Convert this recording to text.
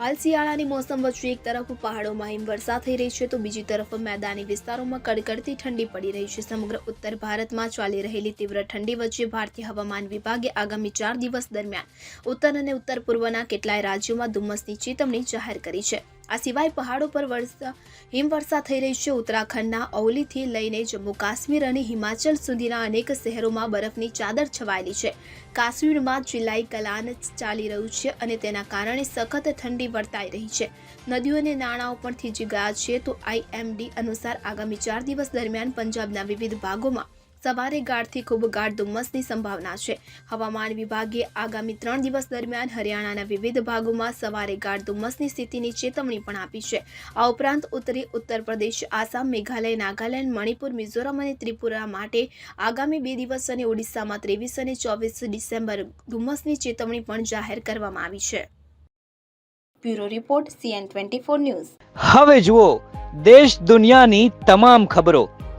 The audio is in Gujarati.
હાલ શિયાળાની મોસમ વચ્ચે એક તરફ પહાડોમાં હિમવર્ષા થઈ રહી છે તો બીજી તરફ મેદાની વિસ્તારોમાં કડકડતી ઠંડી પડી રહી છે. સમગ્ર ઉત્તર ભારતમાં ચાલી રહેલી તીવ્ર ઠંડી વચ્ચે ભારતીય હવામાન વિભાગે આગામી ચાર દિવસ દરમિયાન ઉત્તર અને ઉત્તર પૂર્વના કેટલાય રાજ્યોમાં ધુમ્મસની ચેતવણી જાહેર કરી છે. આ સિવાય પહાડો પર વર્ષા હિમવર્ષા થઈ રહી છે. ઉત્તરાખંડના ઔલીથી લઈને જમ્મુ કાશ્મીર અને હિમાચલ સુધીના અનેક શહેરોમાં બરફની ચાદર છવાયેલી છે. કાશ્મીરમાં ચિલાઈ કલાન ચાલી રહ્યું છે અને તેના કારણે સખત ઠંડી વર્તાઈ રહી છે. નદીઓ અને નાણાંઓ પણ થીજી ગયા છે તો આઈએમડી અનુસાર આગામી ચાર દિવસ દરમિયાન પંજાબના વિવિધ ભાગોમાં સવારે ગાઢથી ખૂબ ગાઢ ધુમ્મસની સંભાવના છે. હવામાન વિભાગે આગામી ત્રણ દિવસ દરમિયાન હરિયાણાના વિવિધ ભાગોમાં સવારે ગાઢ ધુમ્મસની સ્થિતિની ચેતવણી પણ આપી છે. આ ઉપરાંત ઉત્તરી, ઉત્તર પ્રદેશ, આસામ, મેઘાલય, નાગાલેન્ડ, મણિપુર, મિઝોરમ અને ત્રિપુરા માટે આગામી બે દિવસ અને ઓડિશામાં ત્રેવીસ અને ચોવીસ ડિસેમ્બર ધુમ્મસની ચેતવણી પણ જાહેર કરવામાં આવી છે. Bureau report, CN twenty four news. હવે જુઓ, દેશ દુનિયાની તમામ ખબરો.